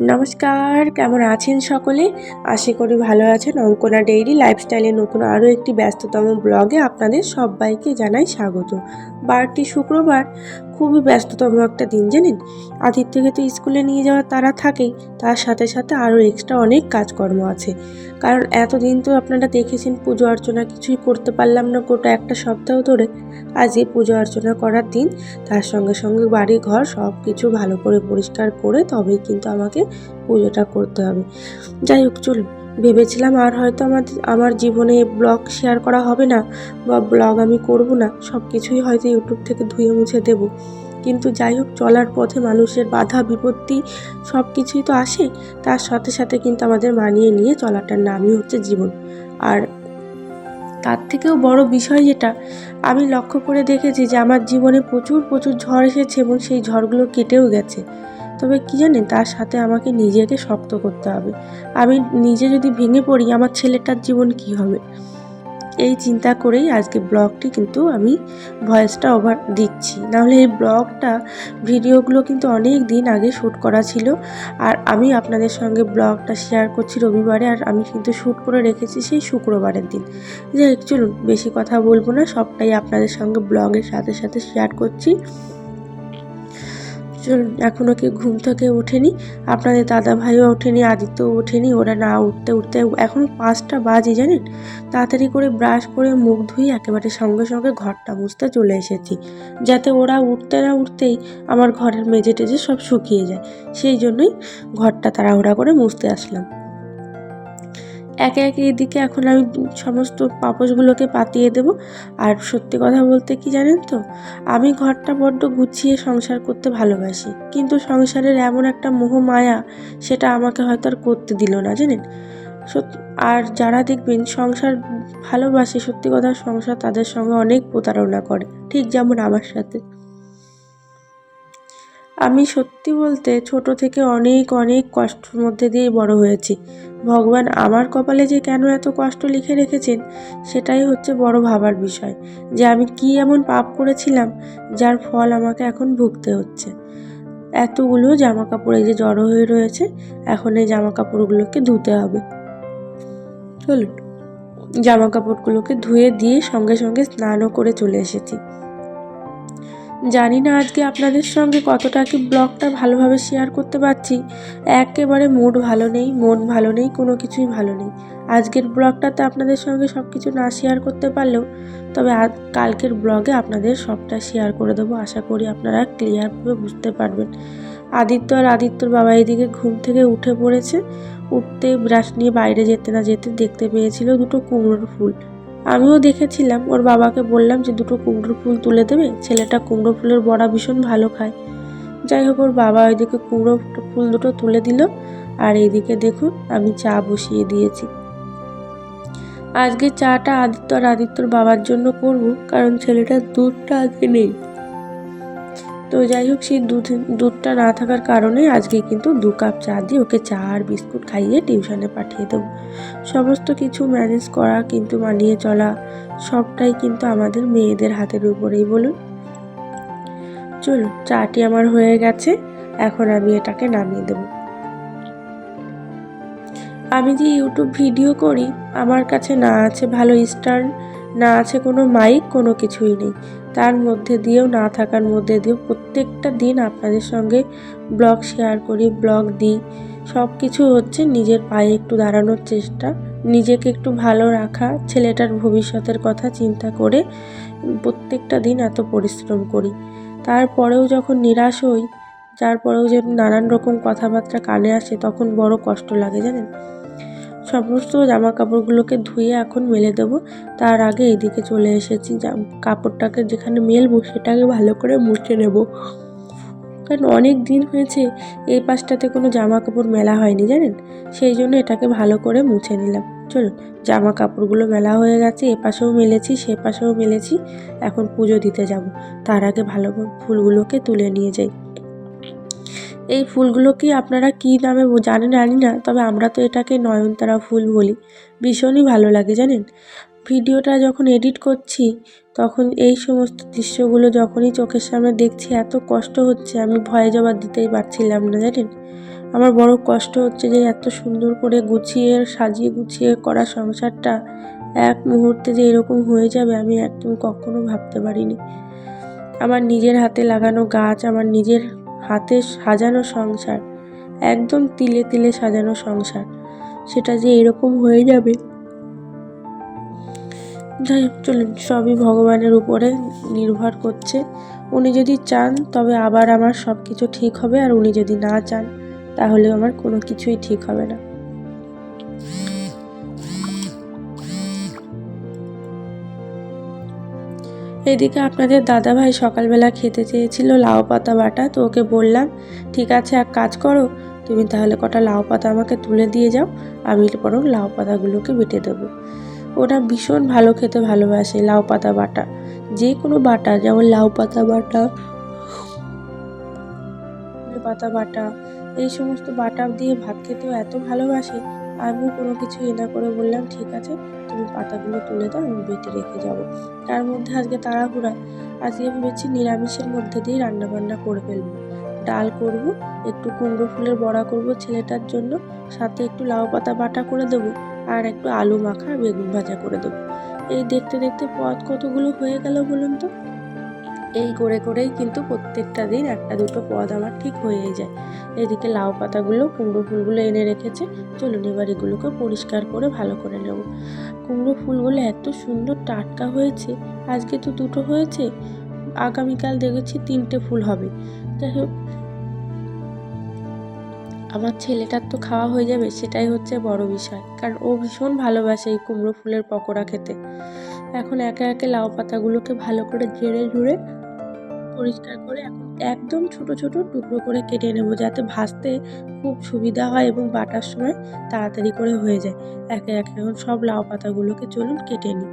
নমস্কার, কেমন আছেন সকলে? আশা করি ভালো আছেন। অঙ্কনা ডেইরি লাইফস্টাইলের নতুন আরও একটি ব্যস্ততম ব্লগে আপনাদের সবাইকে জানাই স্বাগত। বারটি শুক্রবার খুবই ব্যস্ততম একটা দিন, জানেন? আদিত্যকে তো স্কুলে নিয়ে যাওয়ার তারা থাকেই, তার সাথে সাথে আরও এক্সট্রা অনেক কাজকর্ম আছে। কারণ এতদিন তো আপনারা দেখেছেন পুজো অর্চনা কিছুই করতে পারলাম না গোটা একটা সপ্তাহ ধরে। আজ এই পুজো অর্চনা করার দিন, তার সঙ্গে সঙ্গে বাড়ি ঘর সব কিছু ভালো করে পরিষ্কার করে তবেই কিন্তু আমাকে পুজোটা করতে হবে। যাই হোক, চলুন। ভেবেছিলাম আর হয়তো আমার আমার জীবনে ব্লগ শেয়ার করা হবে না বা ব্লগ আমি করব না সব কিছুই হয়তো ইউটিউব থেকে ধুয়ে মুছে দেব। কিন্তু যাই হোক, চলার পথে মানুষের বাধা, বিপত্তি সব কিছুই তো আসে, তার সাথে সাথে কিন্তু আমাদের মানিয়ে নিয়ে চলাটার নামই হচ্ছে জীবন। আর তার থেকেও বড় বিষয় যেটা, আমি লক্ষ্য করে দেখেছি যে আমার জীবনে প্রচুর প্রচুর ঝড় এসেছে এবং সেই ঝড়গুলো কেটেও গেছে। তবে কী জানেন তার সাথে আমাকে নিজেকে শক্ত করতে হবে। আমি নিজে যদি ভেঙে পড়ি, আমার ছেলেটার জীবন কি হবে? এই চিন্তা করেই আজকে ব্লগটি কিন্তু আমি ভয়েসটা ওভার দিচ্ছি। নাহলে এই ব্লগটা, ভিডিওগুলো কিন্তু অনেক দিন আগে শ্যুট করা ছিল। আর আমি আপনাদের সঙ্গে ব্লগটা শেয়ার করছি রবিবারে, আর আমি কিন্তু শ্যুট করে রেখেছি সেই শুক্রবারের দিন। যাই চলুন, বেশি কথা বলব না, সবটাই আপনাদের সঙ্গে ব্লগের সাথে সাথে শেয়ার করছি। এখনও কি ঘুম থেকে ওঠেনি। আপনাদের দাদা ভাইও ওঠেনি আদিত্য ওঠেনি, ওরা না উঠতে উঠতে এখন পাঁচটা বাজে, জানেন? তাড়াতাড়ি করে ব্রাশ করে মুখ ধুই একেবারে সঙ্গে সঙ্গে ঘরটা মুছতে চলে এসেছি, যাতে ওরা উঠতে না উঠতেই আমার ঘরের মেঝে টেজে সব শুকিয়ে যায়। সেই জন্যই ঘরটা তাড়াহুড়া করে মুছতে আসলাম। একে একে এদিকে এখন আমি সমস্ত পাপোশগুলোকে পাতিয়ে দেব। আর সত্যি কথা বলতে কি জানেন তো? আমি ঘরটা বড্ড গুছিয়ে সংসার করতে ভালোবাসি। কিন্তু সংসারের এমন একটা মোহ মায়া সেটা আমাকে হয়তো আর করতে দিল না, জানেন? সত্যি আর যারা দেখবেন সংসার ভালোবাসে, সত্যি কথা সংসার তাদের সঙ্গে অনেক প্রতারণা করে। ঠিক যেমন আমার সাথে। আমি সত্যি বলতে ছোট থেকে অনেক অনেক কষ্টের মধ্যে দিয়ে বড় হয়েছি। ভগবান আমার কপালে যে কেন এত কষ্ট লিখে রেখেছেন, সেটাই হচ্ছে বড় ভাবার বিষয়। যে আমি কি এমন পাপ করেছিলাম, যার ফল আমাকে এখন ভুগতে হচ্ছে। এতগুলো জামা কাপড়ে যে জড়ো হয়ে রয়েছে, এখন এই জামা কাপড়গুলোকে ধুতে হবে। চলুন জামা কাপড়গুলোকে ধুয়ে দিয়ে সঙ্গে সঙ্গে স্নানও করে চলে এসেছি। জানি না আজকে আপনাদের সঙ্গে কতটা কি ব্লগটা ভালোভাবে শেয়ার করতে পারছি। একেবারে মুড ভালো নেই, মন ভালো নেই, কোনো কিছুই ভালো নেই। আজকের ব্লগটাতে আপনাদের সঙ্গে সব কিছু না শেয়ার করতে পারলেও, তবে আজ কালকের ব্লগে আপনাদের সবটা শেয়ার করে দেবো। আশা করি আপনারা ক্লিয়ারভাবে বুঝতে পারবেন। আদিত্য আর আদিত্যর বাবা এদিকে ঘুম থেকে উঠে পড়েছে। উঠতে ব্রাশ নিয়ে বাইরে যেতে না যেতে দেখতে পেয়েছিল দুটো কুমড়োর ফুল। আমিও দেখেছিলাম, ওর বাবাকে বললাম যে দুটো কুমড়ো ফুল তুলে দেবে, ছেলেটা কুমড়ো ফুলের বড়া ভীষণ ভালো খায়। যাই হোক, ওর বাবা ওইদিকে কুমড়ো ফুল দুটো তুলে দিল, আর এইদিকে দেখুন, আমি চা বসিয়ে দিয়েছি। আজকে চাটা আদিত্য আর আদিত্যর বাবার জন্য করব, কারণ ছেলেটার দুধটা আজকে নেই। তো যাই হোক, সেই দুধ, দুধটা না থাকার কারণে আজকে কিন্তু দু কাপ চা দিয়ে ওকে চা আর বিস্কুট খাইয়ে টিউশনে পাঠিয়ে দেবো। সমস্ত কিছু ম্যানেজ করা কিন্তু মানিয়ে চলা সবটাই কিন্তু আমাদের মেয়েদের হাতের উপরেই বলুন। চলুন, চাটি আমার হয়ে গেছে, এখন আমি এটাকে নামিয়ে দেবো। আমি যে ইউটিউব ভিডিও করি, আমার কাছে না আছে ভালো স্টার্ন না আছে কোনো মাইক, কোনো কিছুই নেই। তার মধ্যে দিয়েও, না থাকার মধ্যে দিয়েও প্রত্যেকটা দিন আপনাদের সঙ্গে ব্লগ শেয়ার করি, ব্লগ দিই। সব কিছু হচ্ছে নিজের পায়ে একটু দাঁড়ানোর চেষ্টা, নিজেকে একটু ভালো রাখা, ছেলেটার ভবিষ্যতের কথা চিন্তা করে প্রত্যেকটা দিন এত পরিশ্রম করি। তারপরেও যখন নিরাশ হই তারপরেও যে নানান রকম কথাবার্তা কানে আসে, তখন বড় কষ্ট লাগে জানেন? সমস্ত জামা কাপড়গুলোকে ধুয়ে এখন মেলে দেবো। তার আগে এদিকে চলে এসেছি কাপড়টাকে যেখানে মেলবো সেটাকে ভালো করে মুছে নেব। কারণ অনেক দিন হয়েছে এই পাশটাতে কোনো জামা কাপড় মেলা হয়নি, জানেন? সেই জন্য এটাকে ভালো করে মুছে নিলাম। চলুন জামা কাপড়গুলো মেলা হয়ে গেছে, এ পাশেও মেলেছি, সে পাশেও মেলেছি। এখন পুজো দিতে যাব। তার আগে ভালো ফুলগুলোকে তুলে নিয়ে যাই। এই ফুলগুলো কি আপনারা কী নামে জানেন জানি না, তবে আমরা তো এটাকে নয়নতারা ফুল বলি। ভীষণই ভালো লাগে, জানেন? ভিডিওটা যখন এডিট করছি, তখন এই সমস্ত দৃশ্যগুলো যখনই চোখের সামনে দেখছি, এত কষ্ট হচ্ছে, আমি ভয়ে জবাব দিতেই পারছিলাম না, জানেন? আমার বড় কষ্ট হচ্ছে যে এত সুন্দর করে গুছিয়ে, সাজিয়ে গুছিয়ে করা সংসারটা এক মুহূর্তে যে এরকম হয়ে যাবে, আমি একদম কখনো ভাবতে পারিনি। আমার নিজের হাতে লাগানো গাছ, আমার নিজের হাতে সাজানো সংসার, একদম তিলে তিলে সাজানো সংসার। সেটা যে এরকম হয়ে যাবে? যাই হোক, চলুন, সবই ভগবানের উপরে নির্ভর করছে। উনি যদি চান, তবে আবার আমার সব কিছু ঠিক হবে, আর উনি যদি না চান তাহলে আমার কোনো কিছুই ঠিক হবে না। এদিকে আপনাদের দাদাভাই সকালবেলা খেতে চেয়েছিল লাউ পাতা বাটা, তো ওকে বললাম, ঠিক আছে, এক কাজ করো, তুমি তাহলে কটা লাউ পাতা আমাকে তুলে দিয়ে যাও, আমি বরং লাউ পাতাগুলোকে বেটে দেবো। ওরা ভীষণ ভালো খেতে ভালোবাসে লাউ পাতা বাটা। যে কোনো বাটা, যেমন লাউ পাতা বাটা পাতা বাটা, এই সমস্ত বাটা দিয়ে ভাত খেতেও এত ভালোবাসে, আমিও কোনো কিছু এ না করে বললাম, ঠিক আছে তুমি পাতাগুলো তুলে দাও, আমি বেটে রেখে যাব। তার মধ্যে আজকে তাড়াহুড়া। আজকে আমি ভেবেছি নিরামিষের মধ্যে দিয়ে রান্না বান্না করে ফেলব। ডাল করব, একটু কুমড়ো ফুলের বড়া করব ছেলেটার জন্য, সাথে একটু লাউ পাতা বাটা করে দেবো, আর একটু আলু মাখা বেগুন ভাজা করে দেবো। এই দেখতে দেখতে পথ কতগুলো হয়ে গেল বলুন তো? এই করে করেই কিন্তু প্রত্যেকটা দিন একটা দুটো পদ আমার ঠিক হয়েই যায়। এদিকে লাউ পাতাগুলো, কুমড়ো ফুলগুলো এনে রেখেছে। চলুন এবার এগুলোকে পরিষ্কার করে ভালো করে নেব। কুমড়ো ফুলগুলো এত সুন্দর টাটকা হয়েছে, আজকে তো দুটো হয়েছে। আগামীকাল দেখেছি তিনটে ফুল হবে। যাই হোক, আমার ছেলেটার তো খাওয়া হয়ে যাবে, সেটাই হচ্ছে বড় বিষয়। কারণ ও ভীষণ ভালোবাসে এই কুমড়ো ফুলের পকোড়া খেতে। এখন একে একে লাউ পাতাগুলোকে ভালো করে জেড়ে জুড়ে পরিষ্কার করে এখন একদম ছোট ছোট টুকরো করে কেটে নেব যাতে ভাজতে খুব সুবিধা হয় এবং বাটার সময় তাড়াতাড়ি করে হয়ে যায়। একে একে এখন সব লাউ পাতাগুলোকে চলুন কেটে নিই।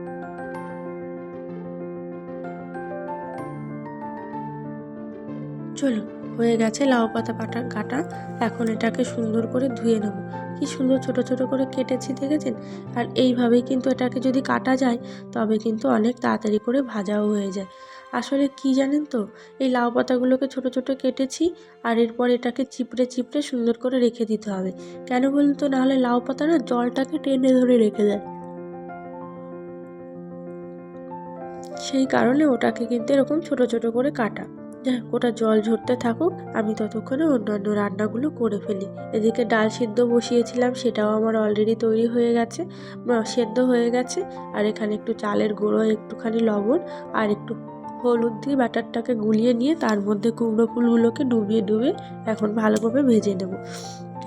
চলুন, হয়ে গেছে লাউ পাতা পাটা কাটা। এখন এটাকে সুন্দর করে ধুয়ে নেব। কি সুন্দর ছোট ছোট করে কেটেছি, দেখেছেন? আর এইভাবেই কিন্তু এটাকে যদি কাটা যায়, তবে কিন্তু অনেক তাড়াতাড়ি করে ভাজাও হয়ে যায়। আসলে কি জানেন তো, এই লাউ পাতাগুলোকে ছোট ছোট কেটেছি আর এরপর এটাকে চিপড়ে চিপড়ে সুন্দর করে রেখে দিতে হবে। কেন বলুন তো, নাহলে লাউ পাতা না জলটাকে টেনে ধরে রেখে দেয়। সেই কারণে ওটাকে কিন্তু এরকম ছোট ছোট করে কাটা। যাই ওটা জল ঝরতে থাকুক, আমি ততক্ষণে অন্যান্য রান্নাগুলো করে ফেলি। এদিকে ডাল সিদ্ধ বসিয়েছিলাম, সেটাও আমার অলরেডি তৈরি হয়ে গেছে সেদ্ধ হয়ে গেছে। আর এখানে একটু চালের গুঁড়ো, একটুখানি লবণ আর একটু হলুদ দিয়ে ব্যাটারটাকে গুলিয়ে নিয়ে তার মধ্যে কুমড়ো ফুলগুলোকে ডুবিয়ে ডুবিয়ে এখন ভালোভাবে ভেজে নেব।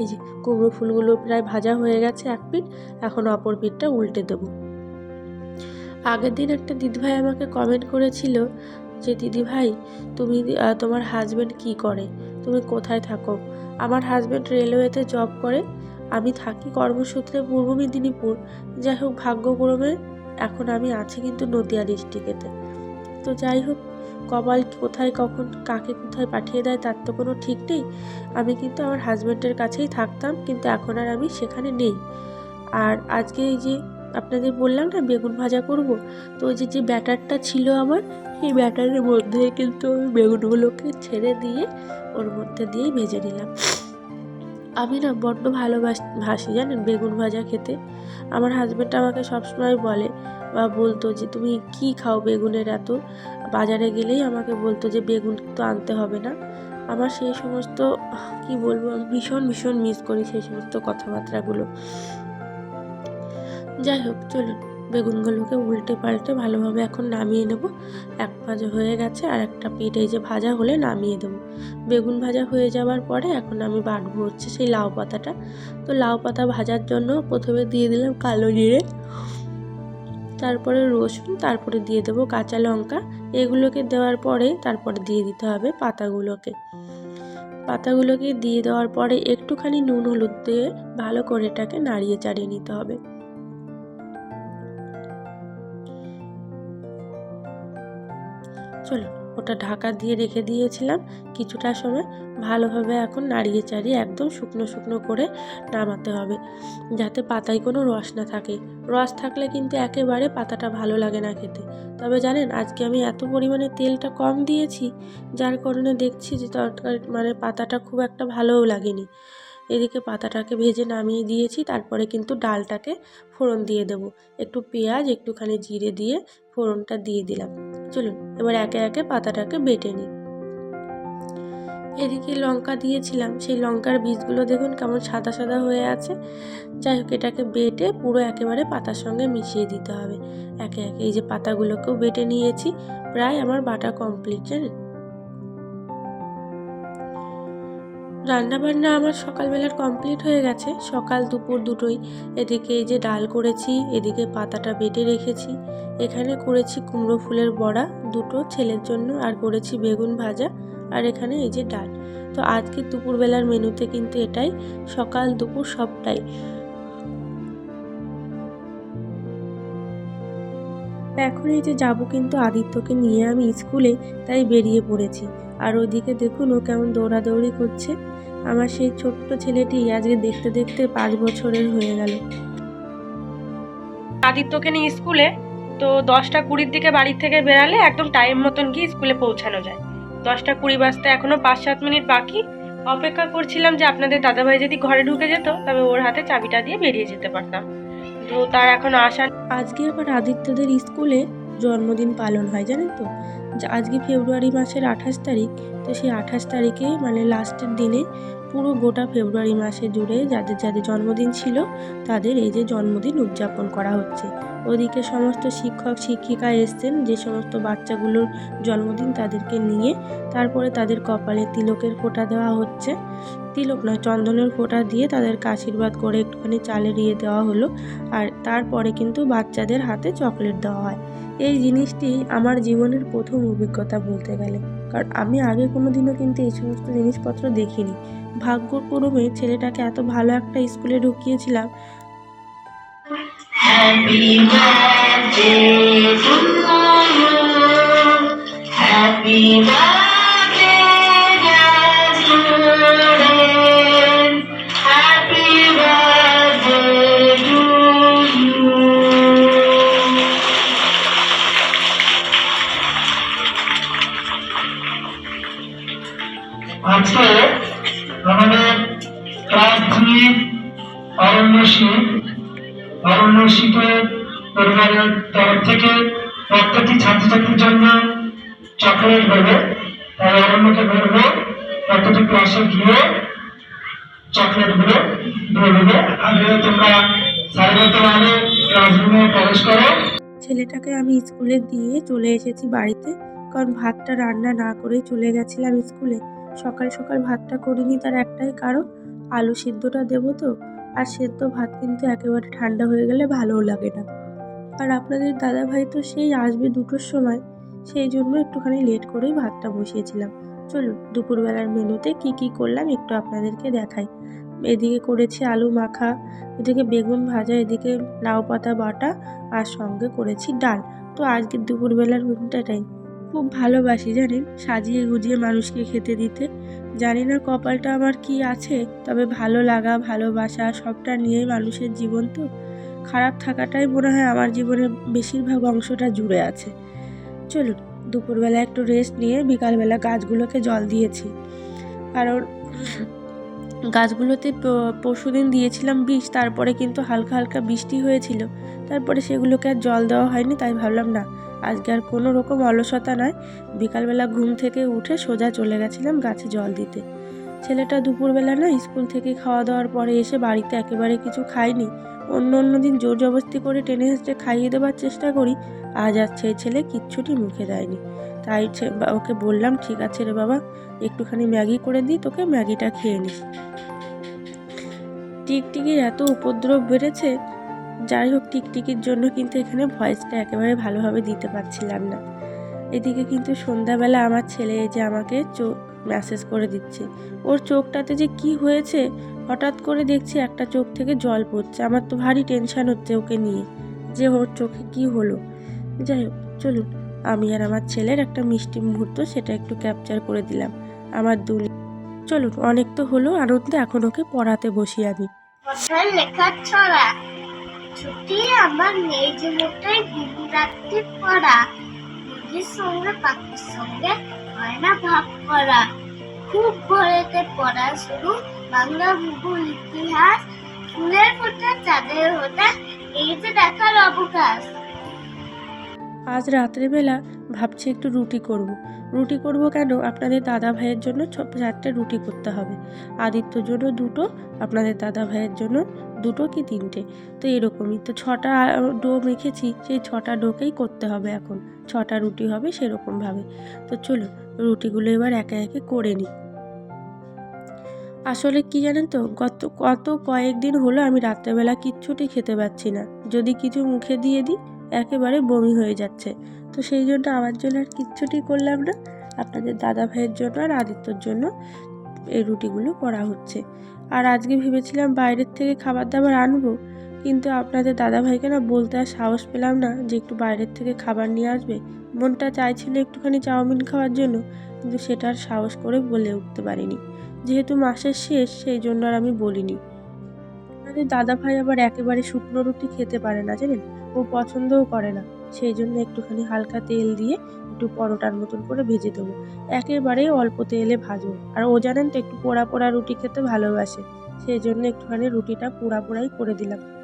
এই যে কুমড়ো ফুলগুলো প্রায় ভাজা হয়ে গেছে এক পিঠ, এখন অপর পিঠটা উল্টে দেবো। আগের দিন একটা দিদিভাই আমাকে কমেন্ট করেছিল যে, দিদিভাই, তুমি তোমার হাজব্যান্ড কি করে? তুমি কোথায় থাকো? আমার হাজব্যান্ড রেলওয়েতে জব করে, আমি থাকি কর্মসূত্রে পূর্ব মেদিনীপুর। যাই হোক, ভাগ্যক্রমে এখন আমি আছি কিন্তু নদিয়া ডিস্ট্রিক্টেতে তো যাই হোক, কপাল কোথায় কখন কাকে কোথায় পাঠিয়ে দেয় তার তো কোনো ঠিক নেই। আমি কিন্তু আমার হাজব্যান্ডের কাছেই থাকতাম, কিন্তু এখন আর আমি সেখানে নেই। আর আজকে এই যে আপনাদের বললাম না, বেগুন ভাজা করব, তো ওই যে যে ব্যাটারটা ছিল আমার, সেই ব্যাটারের মধ্যে কিন্তু আমি বেগুনগুলোকে ছেড়ে দিয়ে ওর মধ্যে দিয়েই ভেজে নিলাম। আমি না বড্ড ভালোবাস, ভাসি জানেন বেগুন ভাজা খেতে। আমার হাজব্যান্ড আমাকে সবসময় বলে বা বলতো যে, তুমি কি খাও বেগুনের এত? বাজারে গেলেই আমাকে বলতো যে, বেগুন তো আনতে হবে না। আমার সেই সমস্ত, কি বলব, আমি ভীষণ ভীষণ মিস করি সেই সমস্ত কথাবার্তাগুলো। যাই হোক চলুন বেগুনগুলোকে উল্টে পাল্টে ভালোভাবে এখন নামিয়ে নেব। এক ভাজা হয়ে গেছে আর একটা এই যে ভাজা হলে নামিয়ে দেবো। বেগুন ভাজা হয়ে যাওয়ার পরে এখন আমি বাটবো হচ্ছে সেই লাউ পাতাটা। তো লাউ পাতা ভাজার জন্য প্রথমে দিয়ে দিলাম কালো জিরে। তারপরে রসুন, তারপরে দিয়ে দেবো কাঁচা লঙ্কা। এগুলোকে দেওয়ার পরে তারপরে দিয়ে দিতে হবে পাতাগুলোকে। পাতাগুলোকে দিয়ে দেওয়ার পরে একটুখানি নুন হলুদ দিয়ে ভালো করে এটাকে নাড়িয়ে চাড়িয়ে নিতে হবে। চলো। ওটা ঢাকা দিয়ে রেখে দিয়েছিলাম। কিছুটা সময় ভালোভাবে এখন নাড়িয়ে চাড়িয়ে একদম শুকনো শুকনো করে নামাতে হবে, যাতে পাতায় কোনো রস না থাকে। রস থাকলে কিন্তু একেবারে পাতাটা ভালো লাগে না খেতে। তবে জানেন, আজকে আমি এত পরিমাণে তেলটা কম দিয়েছি, যার কারণে দেখছি যে তরকারি মানে পাতাটা খুব একটা ভালোও লাগেনি। এদিকে পাতাটাকে ভেজে নামিয়ে দিয়েছি, তারপরে কিন্তু ডালটাকে ফোড়ন দিয়ে দেবো। একটু পেঁয়াজ, একটুখানি জিরে দিয়ে ফোড়নটা দিয়ে দিলাম। চলুন, এবার একে একে পাতাটাকে বেটে নিই। এদিকে লঙ্কা দিয়েছিলাম, সেই লঙ্কার বীজগুলো দেখুন কেমন সাদা সাদা হয়ে আছে। যাই হোক, এটাকে বেটে পুরো একেবারে পাতার সঙ্গে মিশিয়ে দিতে হবে। একে একে এই যে পাতাগুলোকেও বেটে নিয়েছি, প্রায় আমার বাটা কমপ্লিট জানেন? রান্নাবান্না আমার সকালবেলার কমপ্লিট হয়ে গেছে। সকাল দুপুর দুটোই। এদিকে এই যে ডাল করেছি, এদিকে পাতাটা বেটে রেখেছি। এখানে করেছি কুমড়ো ফুলের বড়া, দুটো ছেলের জন্য, আর করেছি বেগুন ভাজা, আর এখানে এই যে ডাল। তো আজকে দুপুরবেলার মেনুতে কিন্তু এটাই, সকাল দুপুর সবটাই। এখন এই যে যাব কিন্তু আদিত্যকে নিয়ে আমি স্কুলে, তাই বেরিয়ে পড়েছি। আর ওইদিকে দেখুন ও কেমন দৌড়াদৌড়ি করছে। আমার সেই ছোট্ট ছেলেটি আজকে দেখতে দেখতে পাঁচ বছরের হয়ে গেল। আদিত্যকে নিয়ে স্কুলে তো দশটা কুড়ির দিকে বাড়ির থেকে বেরালে একদম টাইম মতন গিয়ে স্কুলে পৌঁছানো যায়। দশটা কুড়ি বাজতে এখনও পাঁচ সাত মিনিট বাকি। অপেক্ষা করছিলাম যে আপনাদের দাদাভাই যদি ঘরে ঢুকে যেত তবে ওর হাতে চাবিটা দিয়ে বেরিয়ে যেতে পারতাম। তো তার এখন আসা আজকে আবার আদিত্যদের স্কুলে জন্মদিন পালন হয় জানেন তো? আজকে ফেব্রুয়ারি মাসের আঠাশ তারিখ, তো সেই আঠাশ তারিখে মানে লাস্টের দিনে পুরো গোটা ফেব্রুয়ারি মাসে জুড়ে যাদের যাদের জন্মদিন ছিল, তাদের এই যে জন্মদিন উদযাপন করা হচ্ছে। ওদিকে সমস্ত শিক্ষক, শিক্ষিকা এসছেন, যে সমস্ত বাচ্চাগুলোর জন্মদিন তাদেরকে নিয়ে, তারপরে তাদের কপালে তিলকের ফোঁটা দেওয়া হচ্ছে। তিলক নয়, চন্দনের ফোঁটা দিয়ে তাদেরকে আশীর্বাদ করে একটুখানি চালের দিয়ে দেওয়া হলো, আর তারপরে কিন্তু বাচ্চাদের হাতে চকলেট দেওয়া হয়। এই জিনিসটি আমার জীবনের প্রথম অভিজ্ঞতা বলতে গেলে। কারণ আমি আগে কোনো দিনও কিন্তু এই সমস্ত জিনিসপত্র দেখিনি। ভাগ্যক্রমে ছেলেটাকে এত ভালো একটা স্কুলে ঢুকিয়েছিলাম। Happy birthday. Happy birthday, থেকে প্রত্যেকটি ছাত্রছাত্রীর জন্য চকলেট দেবে তাই অরণ্যকে বলব প্রত্যেকটি ক্লাসে গিয়ে চকলেটগুলো দিয়ে দেবে। আগে তোমরা সারিবদ্ধভাবে ক্লাসরুমে প্রবেশ করো। ছেলেটাকে আমি স্কুলে দিয়ে চলে এসেছি বাড়িতে, কারণ ভাতটা রান্না না করেই চলে গেছিলাম স্কুলে। সকাল সকাল ভাতটা করিনি, তার একটাই কারণ, আলু সিদ্ধটা দেবো তো। আর সেদ্ধ ভাত কিন্তু একেবারে ঠান্ডা হয়ে গেলে ভালোও লাগে না। আর আপনাদের দাদাভাই তো সেই আসবে দুটোর সময়। সেই জন্য একটুখানি লেট করেই ভাতটা বসিয়েছিলাম। চলুন, দুপুরবেলার মেনুতে কি কি করলাম একটু আপনাদেরকে দেখাই। এদিকে করেছি আলু মাখা, এদিকে বেগুন ভাজা, এদিকে লাউ পাতা বাটা, আর সঙ্গে করেছি ডাল। তো আজকে দুপুরবেলার মেনুটাটাই খুব ভালোবাসি জানেন, সাজিয়ে গুজিয়ে মানুষকে খেতে দিতে। জানি না কপালটা আমার কি আছে, তবে ভালো লাগা, ভালোবাসা, সবটা নিয়েই মানুষের জীবন তো। খারাপ থাকাটাই মনে হয় আমার জীবনের বেশিরভাগ অংশটা জুড়ে আছে। চলুন, দুপুরবেলা একটু রেস্ট নিয়ে বিকালবেলা গাছগুলোকে জল দিয়েছি। কারণ গাছগুলোতে প- পরশুদিন দিয়েছিলাম বিষ, তারপরে কিন্তু হালকা হালকা বৃষ্টি হয়েছিল। তারপরে সেগুলোকে আর জল দেওয়া হয়নি, তাই ভাবলাম না, আজকে আর কোনো রকম অলসতা নয়। বিকালবেলা ঘুম থেকে উঠে সোজা চলে গেছিলাম গাছে জল দিতে। ছেলেটা দুপুরবেলা না স্কুল থেকে খাওয়া দাওয়ার পরে এসে বাড়িতে একেবারে কিছু খায়নি। অন্য অন্য দিন জোর জবস্তি করে টেনে হেসে খাইয়ে দেওয়ার চেষ্টা করি, আজ আর সেই ছেলে কিচ্ছুটি মুখে দেয়নি। তাই ওকে বললাম, ঠিক আছে রে বাবা, একটুখানি ম্যাগি করে দিই, তোকে ম্যাগিটা খেয়ে নিস। টিকটিকির এত উপদ্রব বেড়েছে, যাই হোক টিকটিকির জন্য কিন্তু এখানে ভয়েসটা একেবারে ভালোভাবে দিতে পারছিলাম না। এদিকে কিন্তু সন্ধ্যাবেলা আমার ছেলে যে আমাকে চোখ মেসেজ করে দিচ্ছে। ওর চোখটাতে যে কি হয়েছে, হঠাৎ করে দেখছি একটা চোখ থেকে জল পড়ছে। আমার তো ভারী টেনশান হচ্ছে ওকে নিয়ে যে ওর চোখে কি হলো। যাই হোক, চলুন। আমি আর আমার ছেলের একটা মিষ্টি মুহূর্ত সেটা একটু ক্যাপচার করে দিলাম। আমার দুল চলুন, অনেক তো হলো, আনন্দে এখন ওকে পড়াতে বসি আমি। আমার হয় না করা। খুব ভোরেতে পড়া শুরু। বাংলা ভূগোল ইতিহাস, ফুলের ফোটা, চাঁদের হোটা এই যে দেখার অবকাশ। আজ রাত্রেবেলা ভাবছি একটু রুটি করব। রুটি করব কেন? আপনাদের দাদা ভাইয়ের জন্য চারটে রুটি করতে হবে। আদিত্যর জন্য দুটো, আপনাদের দাদা ভাইয়ের জন্য দুটো কি তিনটে? তো এরকমই। তো ছটা ডো মেখেছি, সেই ছটা ডোকেই করতে হবে এখন। ছটা রুটি হবে সেরকমভাবে। তো চলুন রুটিগুলো এবার একে একে করে নিই। আসলে কি জানেন তো, গত গত কয়েকদিন হলো আমি রাত্রেবেলা কিচ্ছুটি খেতে পাচ্ছি না। যদি কিছু মুখে দিয়ে দিই, একেবারে বমি হয়ে যাচ্ছে। তো সেই জন্য আমার জন্য আর কিচ্ছুটি করলাম না। আপনাদের দাদা ভাইয়ের জন্য আর আদিত্যর জন্য এই রুটিগুলো করা হচ্ছে। আর আজকে ভেবেছিলাম বাইরের থেকে খাবার দাবার আনব। কিন্তু আপনাদের দাদা ভাইকে না বলতে আর সাহস পেলাম না যে একটু বাইরের থেকে খাবার নিয়ে আসবে। মনটা চাইছিল একটুখানি চাউমিন খাওয়ার জন্য, কিন্তু সেটা আর সাহস করে বলে উঠতে পারিনি। যেহেতু মাসের শেষ, সেই জন্য আর আমি বলিনি। আপনাদের দাদা ভাই আবার একেবারে শুকনো রুটি খেতে পারে না, জানেন? ও পছন্দও করে না। সেই জন্য একটুখানি হালকা তেল দিয়ে একটু পরোটার মতন করে ভেজে দেবো। একেবারে অল্প তেলে ভাজবো। আর ও জানেন তো, একটু পোড়া পোড়া রুটি খেতে ভালোবাসে। সেই জন্য একটুখানি রুটিটা পোড়া পোড়াই করে দিলাম।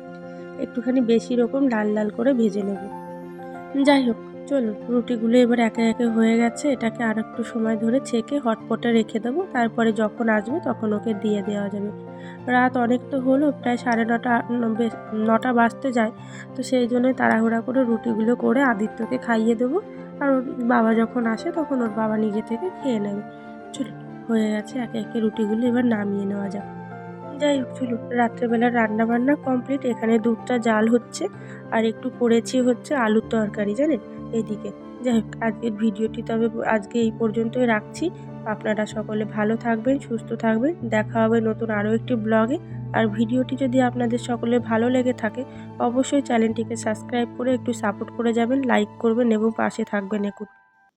একটুখানি বেশি রকম লাল লাল করে ভেজে নেব। যাই হোক চলুন রুটিগুলো এবার একে একে হয়ে গেছে, এটাকে আর একটু সময় ধরে ছেঁকে হটপটে রেখে দেবো। তারপরে যখন আসবে তখন ওকে দিয়ে দেওয়া যাবে। রাত অনেক তো হলো, প্রায় সাড়ে নটা নটা বাজতে যায়, তো সেই জন্যই তাড়াহুড়া করে রুটিগুলো করে আদিত্যকে খাইয়ে দেবো। আর ওর বাবা যখন আসে তখন ওর বাবা নিজে থেকে খেয়ে নেবে। চলুন হয়ে গেছে, একে একে রুটিগুলো এবার নামিয়ে নেওয়া যাক। যাই হোক, চলুন। রাত্রেবেলা রান্না বান্না কমপ্লিট এখানে দুধটা জাল হচ্ছে আর একটু করেছি হচ্ছে আলুর তরকারি, জানেন? এদিকে। যাই হোক, আজকের ভিডিওটি তবে আজকে এই পর্যন্তই রাখছি। আপনারা সকলে ভালো থাকবেন, সুস্থ থাকবেন। দেখা হবে নতুন আরও একটি ব্লগে। আর ভিডিওটি যদি আপনাদের সকলে ভালো লেগে থাকে, অবশ্যই চ্যানেলটিকে সাবস্ক্রাইব করে একটু সাপোর্ট করে যাবেন লাইক করবেন এবং পাশে থাকবেন এখন।